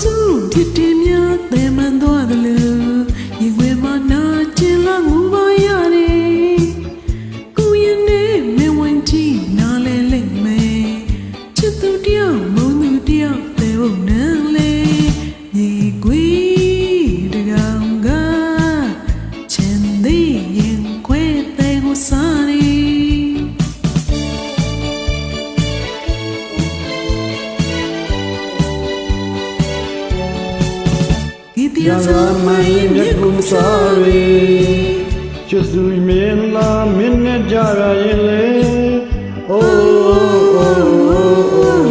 စုတစ်တင်များသင်မှန်သွားသလိုရင်ခွေမှာနာကျင်လာင ဒီတရရားလာစားမမင်းင်းမြမြတ်တ်ကုကိုစာစားရီရီချစ်သူမင်းလားမင်းနဲ့ကြရရင်လေအိုးအိုးအိုးအိုး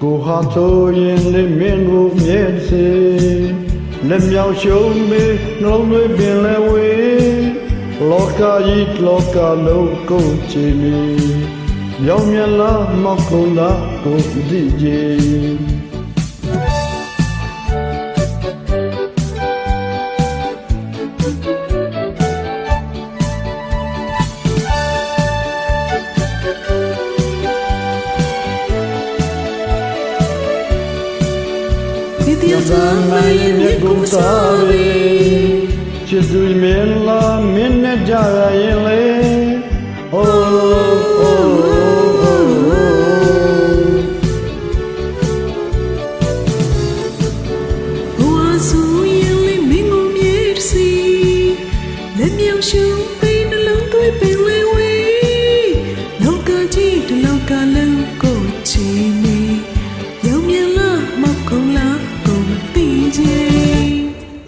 ကိုဟာဆိုရင်လေမင်းကိုမြဲစေလက်မြောက်ရှုံးမေနှလုံးသွင်းပင်လဲဝေးလောကကြီးလောကလုံးကိုချီမီ ရောင်မြလာမောက်ကုန်လာကိုကြည့်ကြည်ဒီတရားစားမင်းမြတ်ကိုစားရီချစ်သူမင်းလားမင်းနဲ့ကြရရင်လေ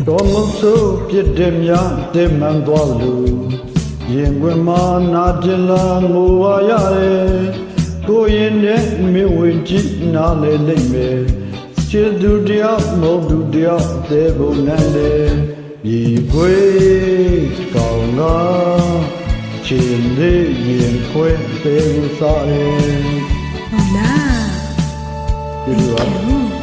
တော်မဆိုးပြစ်တယ်များတဲ့မှန်သွားလို့ရင်ခွင်မှာနာကျင်လာငိုပါရတယ်ကိုရင်နဲ့မင်းဝင်ကြည့်နားလေလိမ့်မယ်ချစ်သူတယောက်မဟုတ်သူတယောက်တဲ့ဘုံနဲ့လေဒီခွေကောင်းကချင်လေးရင်ခွဲတဲ့ဥစားရင်ဟုတ်လားဒီလိုပါ Thank you.